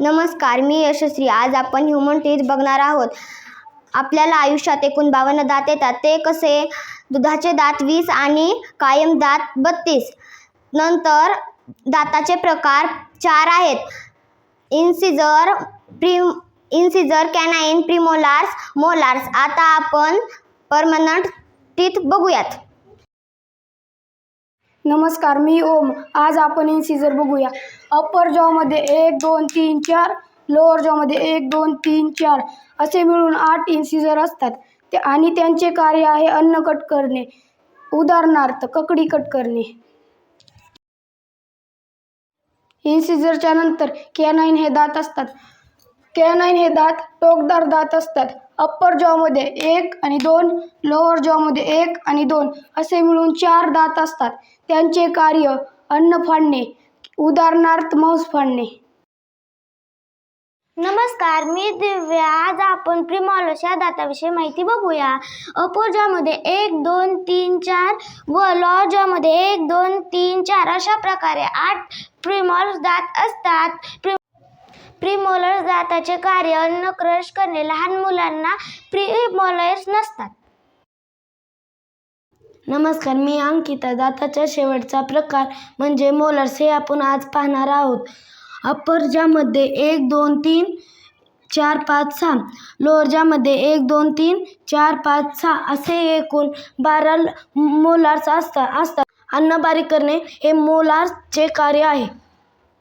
नमस्कार मी यशस्वी आज आपण ह्युमन टीथ बघणार आहोत. आपल्याला आयुष्यात एकूण बावन्न दात येतात. ते कसे? दुधाचे दात वीस आणि कायम दात बत्तीस. नंतर दाताचे प्रकार चार आहेत. इन्सिजर प्रिम इन्सिजर कॅनाईन प्रिमोलार्स मोलार्स. आता आपण परमनंट टीथ बघूयात. नमस्कार मी ओम. आज आपण इन्सिजर बघूया. अप्पर जॉमध्ये एक दोन तीन चार. लोअर जॉमध्ये एक दोन तीन चार. असे मिळून आठ इन्सिजर असतात. ते आणि त्यांचे कार्य आहे अन्न कट करणे. उदाहरणार्थ ककडी कट करणे. इन्सिजरच्या नंतर कॅनाईन हे दात असतात. कॅनाईन हे दात टोकदार दात असतात. अप्पर जॉमध्ये एक आणि दोन लोअर जॉमध्ये एक आणि दोन असे मिळून चार दात असतात. त्यांचे कार्य अन्न फाडणे उदाहरणार्थ मांस फाडणे. नमस्कार मी दिव्या. आज आपण प्रिमॉलस या दाताविषयी माहिती बघूया. अपोजामध्ये एक दोन तीन चार व लॉजामध्ये एक दोन तीन चार अशा प्रकारे आठ प्रिमॉल्स दात असतात. प्रीमोलर दाताचे कार्य अन्न क्रश करणे लहान मुलांना प्रीमोलर्स नसतात. नमस्कार मी अंकिता. दाताच्या शेवटचा प्रकार म्हणजे मोलर्स हे आपण आज पाहणार आहोत. अप्पर ज्यामध्ये एक दोन तीन चार पाच सहा. लोअर ज्यामध्ये एक दोन तीन चार पाच सहा. असे एकूण बारा मोलार्स असतात असतात. अन्न बारीक करणे हे मोलार्सचे कार्य आहे.